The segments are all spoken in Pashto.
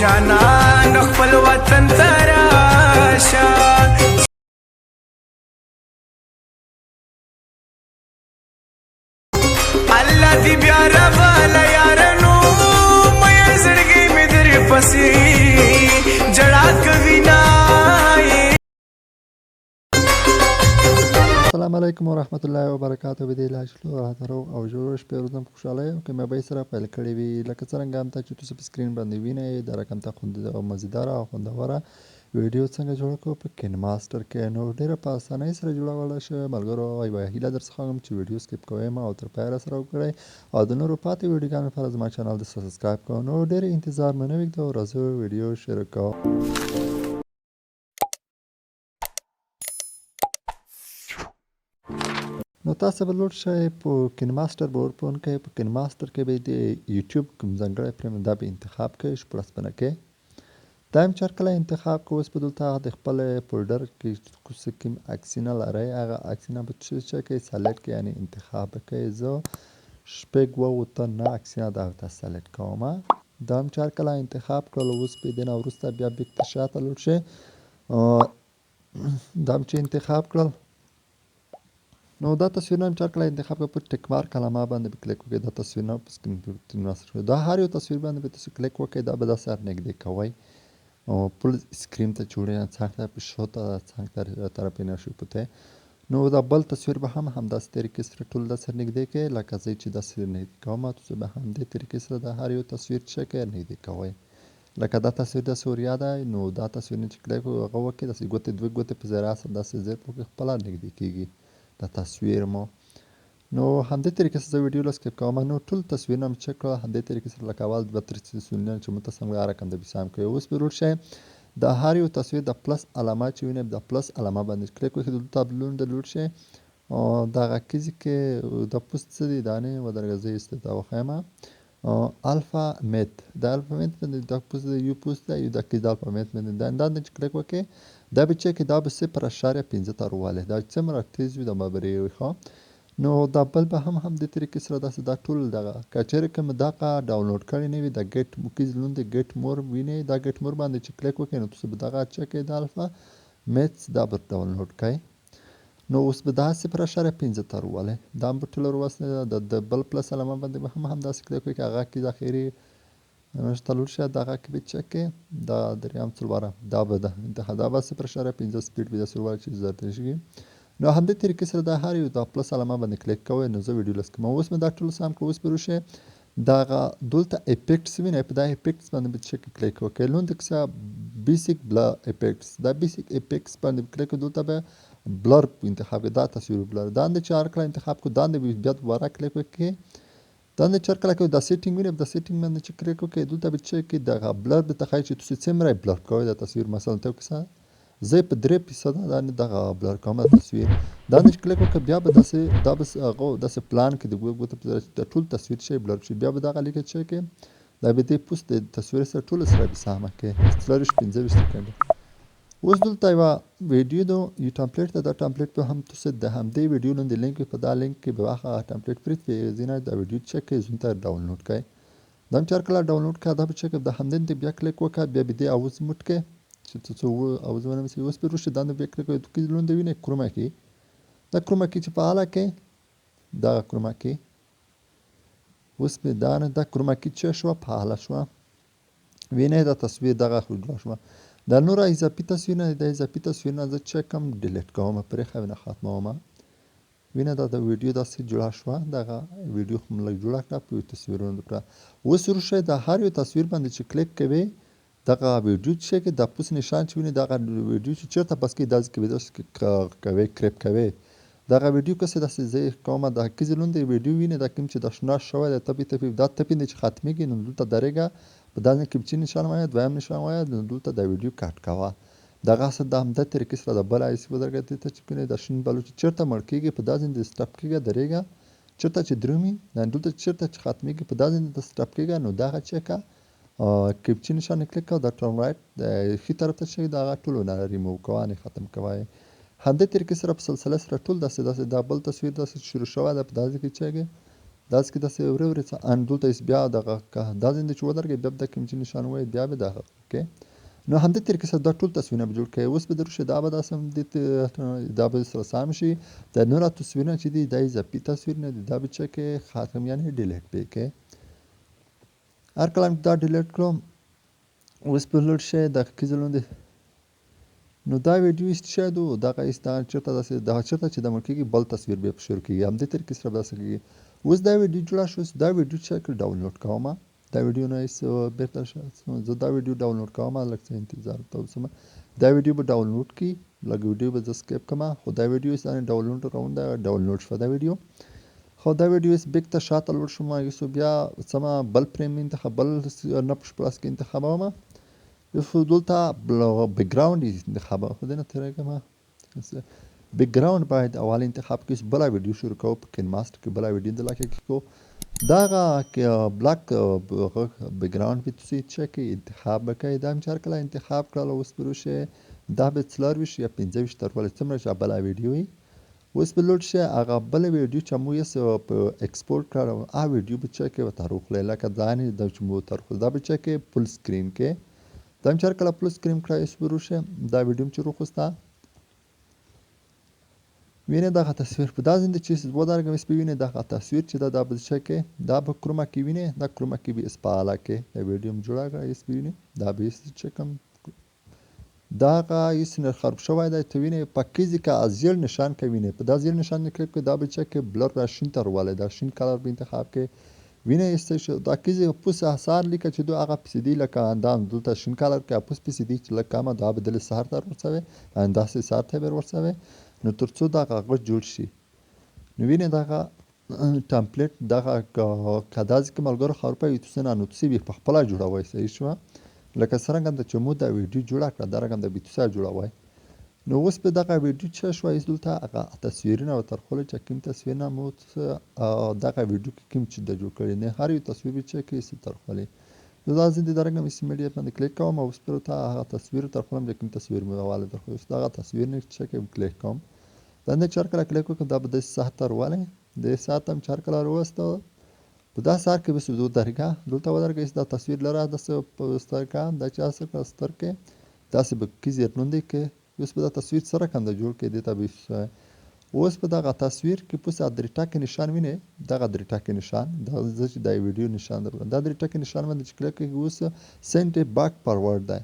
जाना नखपल वाचनचा السلام علیکم ورحمت الله وبرکاته به دې لاجلو راترو او جوړ شپې روزم خوشاله یم که مې به سره پیل کړی وي لکه څرنګه هم ته چې تاسو په سکرین باندې وینئ دا رقم ته خوند او مزیداره او خوندوره ویډیو څنګه جوړ کړو په کین ماستر کې نو ډیره په اسانۍ سره جوړولای شئ ملګرو یوه هیله در څخه کوم چې ویډیو سکیپ کوئ مه او تر پایه راسره وکړئ او د نورو پاتې ویډیوګانو لپاره زما چینل د سبسکرایب کوو نو ډېر انتظار مه نه وږدوو راځو ویډیو شروع کوو تاسو به لوډ شئ په کین ماستر به ورپون کوئ په کین ماستر کې به د یوټیوب کوم ځانګړی فریم دا به انتخاب کړئ شپږ سپنه کې. دا هم چې هر کله انتخاب کوو اوس به دلته هغه د خپل فولډر کې څه کوم عکسونه لرئ. هغه عکسونه به څه کوئ سلیکټ کوئ یعنې انتخاب به کوئ زه شپږ اووه اوته نه عکسونه دغه ته سلیکټ کوم. دا هم چې هر کله انتخاب کړل اوس به دې نه وروسته بیا بیک ته شاته لوډ شئ. دا هم چې انتخاب کړل نو دا تصویرونه چې کله انتخاب کړئ په ټیک مارک علامه باندې به کلیک وکړئ دا تصویرونه په سکرین کې نصب شوي دا هر یو تصویر باندې به تاسو کلیک وکړئ دا به داسې هر نږدې کوئ. او ته پښو ته څنګ ته طرف نه شو پته نو دا بل تصویر به هم همداسې طریقې سره ټول د سر نږدې کې لکه زه چې داسې نږدې کوم تاسو به هم دې طریقې سره د هر یو تصویر شکل نږدې کوئ. لکه دا تصویر د سوریا ده نو دا تصویر چې کلیک هغه وکړئ داسې ګوتې دوه ګوتې په ذرا سره داسې زر پکې خپل نږدې کیږي د تصویر مو. نو همدې طریقې سره زه ویډیو له سکیپ کوم. نو ټول تصویرونه مې چک کړل همدې طریقې سره لکه اول دوه ترې تصویرونه چې متصل هغه رقم د بسام کوي اوس به روټ شئ. د هر یو تصویر د پلس علامه چې وینئ د پلس علامه باندې کلیک وکړئ دلته بلون د لوډ شئ. او دغه کیزې کې د پوست څه دي؟ دانې ودرګه زه یې دا وښیم پوست د یو پوست دی یو د کې د الفا میت باندې دا انداز چې کلیک وکړئ دا به چک دا به صفر اشاریه پنځه ته راوالی دا څومره تیز وي د ببرې وي ښه نو دا بل به هم هم د طریقې سره داسې دا ټول دغه که چیرې کوم دغه ډاونلوډ کړی نه وي د ګیټ موکیز لون د ګیټ مور وینئ دا ګیټ مور باندې چې کلیک وکړئ نو تاسو به دغه چکئ د الفا میتس دا به ډاونلوډ کړئ نو اوس به دا صفر اشاریه پنځه ته راوالی دا هم به ټوله راوستلی د بل پلس علامه باندې به هم همداسې کلیک وکړئ هغه کې د اخري لوډ شه دغه کې به چک کې دا دریم څلوره دا به ده. دا به صفر اشاریه پنځه سپیډ به داسې راوړی چې زر شي. نو همدې طریقې سره دا هر یو د پلس علامه باندې کلیک کوئ. نو زه ویډیو لس کوم. اوس مې دا ټول سم کړ اوس به روشه دغه دلته افیکټس وینئ په دا افیکټس باندې به چک کلیک وکړئ. لوند کسه بیسیک بلا افیکټس دا بیسیک افیکټس باندې کلیک دلته به انتخاب دا تصویر بلر. دا د چار کله انتخاب کو دا د بیا دوباره کلیک وکړئ دا د چر کله کې دا سیټینګ وینئ د سیټینګ باندې چې کلیک وکړئ دلته به چک دغه بلر به تخیل چې تاسو څومره بلر کوئ دا تصویر مثلا ته کسه زه په درې فیصده دا دغه بلر کوم تصویر. دا نه کلیک وکړه بیا به داسې دا به هغه داسې پلان کې د ګوته د ټول تصویر شي بلر شي بیا به دغه لیکل شي کې دا به دې پوست د تصویر سره ټول سره به سامه کې پنځه ویشت سکند اوس دلته یو ویډیو دو یو ټمپلیټ ته دا ټمپلیټ په هم تاسو د همدې ویډیو لاندې لینک په دا لینک کې به واخه ټمپلیټ پرې په زینه دا ویډیو چک کې زون ته ډاونلوډ کړئ دا چر کله ډاونلوډ کړه دا به چک د همدې بیا کلیک وکړه بیا به دې اوز موټ کې چې څه اوز باندې مې اوس په روشه دا نه بیا کلیک وکړئ کې لوند وینې کروما کې. دا کروما کې چې فعاله کې دا کروما کې. اوس به دا نه دا کروما کې چې شو فعاله شو وینې دا تصویر دغه خو شو دا نور اضافي تصویرونه د اضافي تصویرونه زه چې کوم ډیلیټ کوم پرې خو نه ختموم وینه دا د ویډیو داسې جوړه شوه دغه ویډیو هم لږ جوړه کړه په تصویرونو کړه اوس وروسته د هر یو تصویر باندې چې کلیک کوئ دغه ویډیو چې کې د پوس نشان چې ویني دغه ویډیو چې چیرته بس کې داسې کې داسې کوي کریپ کوي دغه ویډیو کسه داسې زه کومه د کیز لوند ویډیو ویني د کوم چې د شنا شوی د تپی تپی دا تپی نه چې ختميږي نو دلته درېګه په داسې کې چې نشان وایي دویم نشان وایي نو دلته د ویډیو کټ کاوه. دغه څه د همدا طریقې سره د بل ایس بدرګه ته چې کنه د شین بلوچ چیرته مړ کېږي په داسې د سټاپ کېږي درېګه چیرته چې درومي؟ نن دلته چیرته چې ختميږي په داسې د سټاپ کېږي نو دغه چیکه کیپچی نشان کلیک کوو دا ټرن رائټ د ښي طرف ته چې دا ټول نه ریموو کوه نه ختم کوه همدې طریقې سره په سلسله سره ټول داسې داسې دا بل تصویر داسې شروع شوی ده په داسې کې چې داسې کې داسې ورې ورې څه ان دلته یې بیا دغه که دا ځینې چې ودرېږي بیا به دا کوم چې نشان ووایي بیا به دغه اوکې نو همدې طریقې سره دا ټول تصویرونه به جوړ کړئ اوس به در شي دا به داسې همدې ت- دا به سره سم شي دا نور تصویرونه چې دي دا اضافي تصویرونه دي دا به چې کې خاتم یعنې ډیلیټ به کې هر کله دا ډیلیټ کړم اوس به لوډ شي دغه کې ځلوندې نو دا ویډیو ایست شاید و دغه چېرته داسې دغه چېرته چې دمه کېږي بل تصویر په شروع کېږي همدې طریقې سره به کېږي اوس دا ویډیو جوړه اوس دا ویډیو چې کړ ډاونلوډ کوم دا ویډیو نه ایس بیرته شه زه دا ویډیو ډاونلوډ کوم لږ څه انتظار ته وسم دا ویډیو به ډاونلوډ کی لږ ویډیو به سکیپ کما خو دا ویډیو ایس ډاونلوډ راوند دا ډاونلوډ شو دا ویډیو خو دا ویډیو ایس بیک ته شاته لوړ شوم یوسو بیا سما بل فریم انتخاب بل نه پښ پلاس کې انتخابوم یوسو دلته بیک گراوند انتخاب خو دې نه ترګه ما بیک گراوند باید اول انتخاب کې بل ویډیو شروع کوو په کین ماستر کې بل ویډیو د لکه کې کو داغه بلاک بیک گراوند په تاسو چې کې انتخاب وکړئ دا هم چار کله انتخاب کړل اوس پروشه دا به څلور وش یا 15 تر ولې څومره چې بل ویډیو وي اوس په لوډ شه هغه بل ویډیو چې مو یې په ایکسپورټ کړو ا ویډیو به چې کې وته روخ لکه ځانې د چې مو تر خو دا به چې کې فل سکرین کې دا هم چار کله فل سکرین کړای اوس پروشه دا ویډیو چې روخستا وینه دغه تصویر په دا زنده چې ودرګم اس وینه دغه تصویر چې دا د بل شي کې دا په کروما کې وینه دا کروما کې به اسپاله کې دا ویډیو جوړاګه اس وینه دا به اس چې کوم دا غا یس نه خراب شوی دی ته وینه پکیزی کا ازیل نشان کوي په دا ازیل نشان کې کې دا به چې کې بلر را شین تر والے دا شین کلر به انتخاب کې وینه است شو دا کیزی پوس اثر لیکه چې دو هغه پسیدی لکه اندام دلته شین کلر کې پوس پسیدی چې لکه ما دا بدل سهار تر ورسوي انداسه سهار ته ور ورسوي نو ترڅو دا کاغذ جوړ شي. نو وینې دغه ټمپلیټ دغه کداز کې ملګرو خبر په یوتیوب نه نو تاسو به خپل جوړوي صحیح شو لکه څنګه د چمو دا ویډیو جوړه کړه دا رقم د بیتوسا جوړوي نو اوس په دغه ویډیو چې شو ایز دلته هغه تصویرونه او ترخول چې کوم تصویرونه مو دغه ویډیو کې کوم چې د جوړ کړي نه هر یو تصویر چې کې سي ترخولي دا تصویر ترخولم چې کوم تصویر مې حواله درخو اوس دغه تصویر نه چې کوم کلیک کوم دا نه چار کله کلیک وکړم دا به د ساعت تر واله د ساعت هم چار کله وروسته په دا سار کې به سودو درګه دلته ودرګه دا تصویر لره د ستر کا د چا سره ستر کې دا سه به کی زیات نوندې کې اوس په دا تصویر سره کنده جوړ کې دیتا به اوس په دغه تصویر کې پوس درې ټاکه نشان ویني. دغه درې ټاکه نشان دا چې د ویډیو نشان در دا درې ټاکه نشان باندې چې کلیک کوي اوس سنت باک فارورډ دی.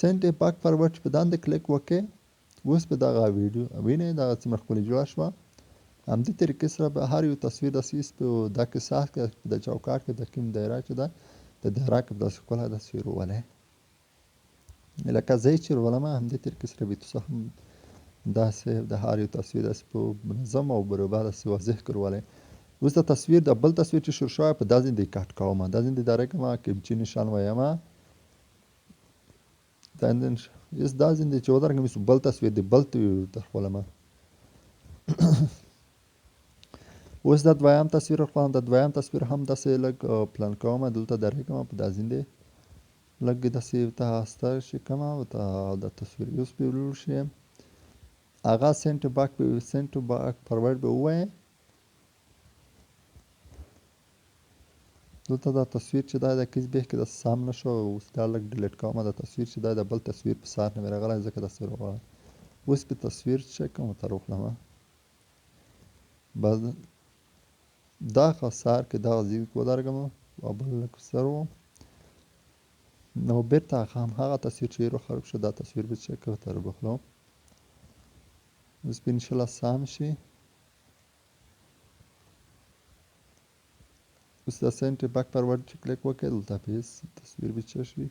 سنت باک فارورډ په داند کلیک وکړي اوس په دغه ویډیو ویني. دا چې مخکې جوړ شو همدې طریقې سره به هر یو تصویر د سیس په د کیسه کې د چوکاټ کې د کوم دایره چې ده. د دایره کې د ښکلا د تصویر ولې. لکه زه چې ولما همدې طریقې سره به تاسو هم داسې د هر یو تصویر داسې په منظم او برابر داسې واضح کړولې اوس د تصویر د بل تصویر چې شروع شوی په دازې د کټ کوم دازې د دایره کې ما کوم چې نشان وایم دا نن یس دازې د چې ودرګم بل تصویر د بل ته خپلمه اوس د دویم تصویر خپل د دویم تصویر هم داسې لګ پلان کوم دلته درېږم په دازینده لګ داسې ته ستر شي کما او د تصویر یوس په ولور شي هغه سنت باک په سنت باک فارورډ به وای دلته دا تصویر چې دا د کیس به کې د سام نشو اوس دا لګ ډیلیټ کوم دا تصویر چې دا د بل تصویر په سات نه راغلی ځکه تصویر وغواړم اوس په تصویر چې کوم تر وخلمه بعد دا خسار کې دا زیږ ودرګم او بل سرو نو بیرته هم هغه تصویر چې رو خراب شو دا تصویر به چک تر بخلو ان شاء الله سام شي اوس د سنت بیک فارورډ چې کلیک وکړل دلته پیس تصویر به چک شي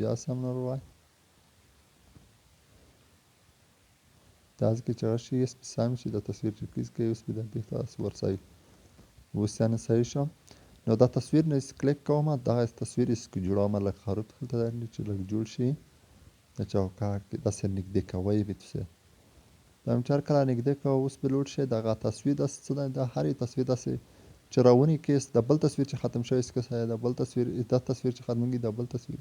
بیا سم نه وای دا ځکه چې راشي سم شي د تصویر چې کلیک کوي اوس به د بیرته ورسای اوس یعنی صحیح شو نو دا تصویر نه کلیک کوم دا تصویر اس کی جوړوم لکه خروط درنه چې لږ جوړ شي د چوکاټ کې د سر نږدې کوي به تاسو دا هم چار کله نږدې کوو اوس لوډ شي دغه تصویر د څه د هر تصویر داسې چرونی کې د بل تصویر چې ختم شوی کې د بل تصویر د تصویر چې ختمږي د بل تصویر.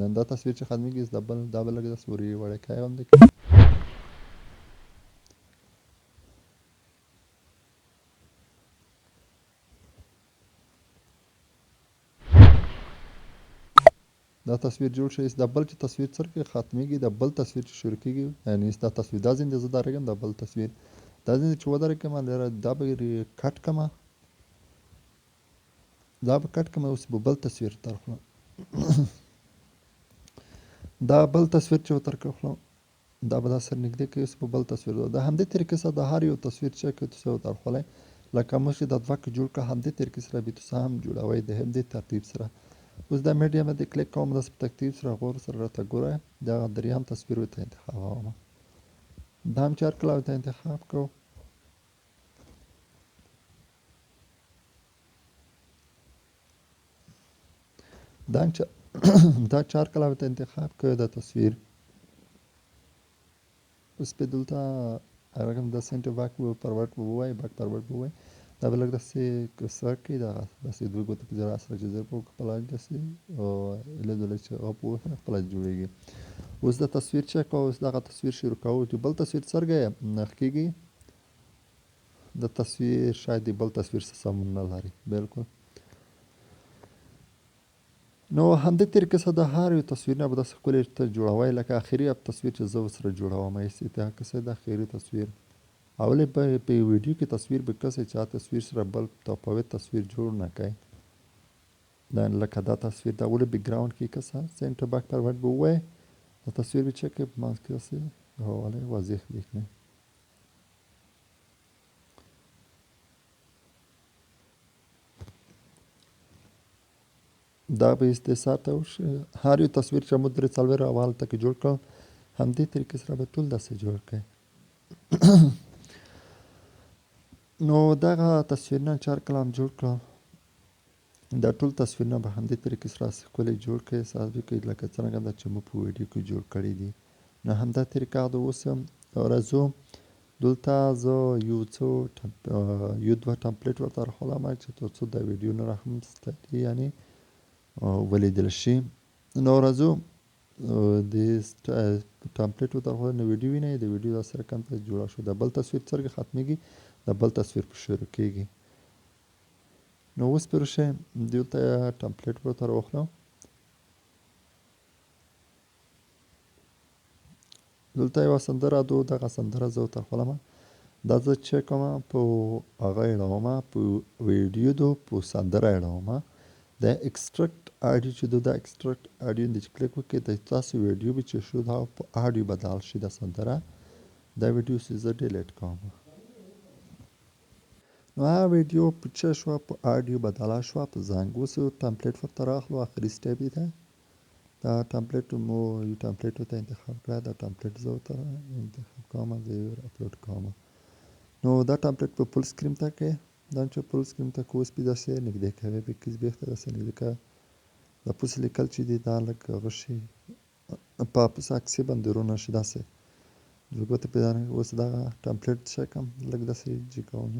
نن دا تصویر چې ختمږي د بل دا بل د سوري وړه کوي هم د دا تصویر جوړ شي دا بل چې تصویر سره ختميږي دا بل تصویر چې شروع کیږي یعنی دا تصویر. دا زنده زه درګم دا بل تصویر. دا زنده چې ودرګم لره دا به کټ کما دا به کټ کما اوس به بل تصویر طرفه دا بل تصویر چې وتر کړو دا به دا سر نږدې کې اوس په بل تصویر. دا همدې طریقې سره د هر یو تصویر چې کې تاسو وتر خلای لکه موږ چې د دوه کې جوړ کړ همدې طریقې سره به تاسو هم جوړوي د همدې ترتیب سره اوس دا میډیم د کلیک کوم د ترتیب سره غور سره راته ګوره. دا دریم تصویر ته انتخاب کوم دا هم چار کلاو ته انتخاب کو. دا چې دا چار کلاو ته انتخاب کړ د تصویر. اوس په دلته رقم د سنټر باک پروت وای باک پروت وای دا بل داسې کسر کې دا داسې دوه ګوتې په ځای سره چې زه په خپل داسې له دلته چې او په خپل جوړیږي اوس د تصویر چې کو اوس دغه تصویر شروع کوو چې بل تصویر څرګه نخ کېږي د تصویر شاید بل تصویر سره سم نه لري بالکل نو همدې طریقې سره د هر یو تصویر نه به داسې ښکلې ته جوړوی لکه اخري تصویر چې زه ورسره جوړوم ایسې ته کسې د اخري تصویر اولې په په ویډیو کې تصویر به کسې چا تصویر سره بل تفاوت تصویر جوړ نه کوي دا لکه دا تصویر دا ولې بیک ګراوند کې کسه سنټر باک پر ورډ به وای دا تصویر به چک ماس کې سه حواله واضح دیکنه دا به استثار ته وشي هر یو تصویر چې موږ درې څلور اول ته کې جوړ کړ همدې طریقې سره به ټول داسې جوړ کړئ نو دغه تصویرونه چار کلام جوړ کړم دا ټول تصویرونه به همدې طریقې سره ښکلي جوړ کړئ ساده کړئ لکه څرنګه دا چې موږ په ویډیو کې جوړ کړي دي نو همدا طریقه د اوس راځو دلته زه یو څو یو دوه ټمپلیټ ورته راخلم چې تر څو دا ویډیو نه راهم ستړي یعنی ولیدل شي نو راځو د ټمپلیټ نو ویډیو وینئ د ویډیو دا سره کوم ته جوړه شو د بل تصویر څرګه ختمېږي د بل تصویر په شروع کېږي نو اوس پر شي دلته ټمپلیټ ورته راخلم دلته یو سندره دو دغه سندره زه ورته خپلم دا زه چې کوم په هغه اړوم په ویډیو دو په سندره اړوم دا ایکستراکټ اډیو چې دا ایکستراکټ اډیو د کلیک وکړئ د تاسو ویډیو به چې شو دا په اډیو بدل شي د سندره دا ویډیو چې زه ډیلیټ کوم نو هغه ویډیو په چې شو په اډیو بدل شو په زنګ اوس ټمپلیټ ورته راخلو اخري سټیپ دی دا۔ ټمپلیټ مو یو ټمپلیټ ته انتخاب کړه دا ټمپلیټ زه ته انتخاب کوم زه اپلوډ کوم نو دا ټمپلیټ په فل سکرین ته کې دا چې فل سکرین ته کوس پی داسې نږدې کوي به کیس به داسې نږدې کا دا پوس لیکل چې دی دا لک غشي په پس اکسي بندرونه شي داسې جوګه ته پیدا اوس دا ټمپلیټ کوم لک داسې کوم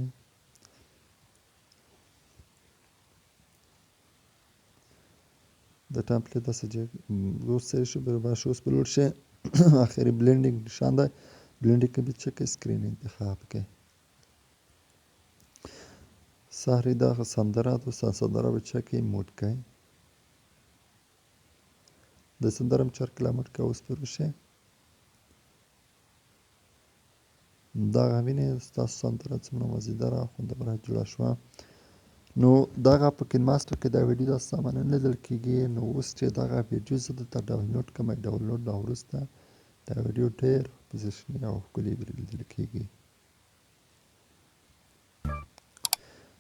د ټمپلیټ د سجه روسه شو بر باش اوس بلور شه اخري بلندینګ نشان ده بلندینګ کې به چک سکرین انتخاب کړئ سهری دا سندره د سندره به چک موډ کړئ د سندرم چر کلمټ کا اوس پر شه دا غوینه تاسو سندره څومره مزیدار خوندوره جوړه شوه. نو دغه په کینماستر کې دا ویډیو د سامان نه لیدل کېږي نو اوس چې دغه ویډیو زه دلته ډاونلوډ کوم ډاونلوډ نه وروسته دا ویډیو ډېر پوزیشني او ښکلي لیدل کېږي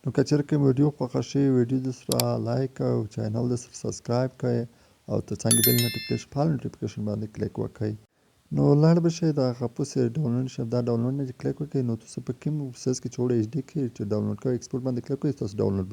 نو که چېرې کوم ویډیو خوښه شي ویډیو د سره لایک او چینل د سره سبسکرایب کړئ او ترڅنګ بیل نوټیفیکیشن نوټیفیکیشن باندې کلیک وکړئ. نو لاړ به شئ د هغه پسې ډاونلوډ شي. دا ډاونلوډ نه کلیک وکړئ. نو تاسو په کوم سیس کې چې وړ ایچ ډي کې چې ډاونلوډ کوئ ایکسپورټ باندې کلیک کړئ تاسو ډاونلوډ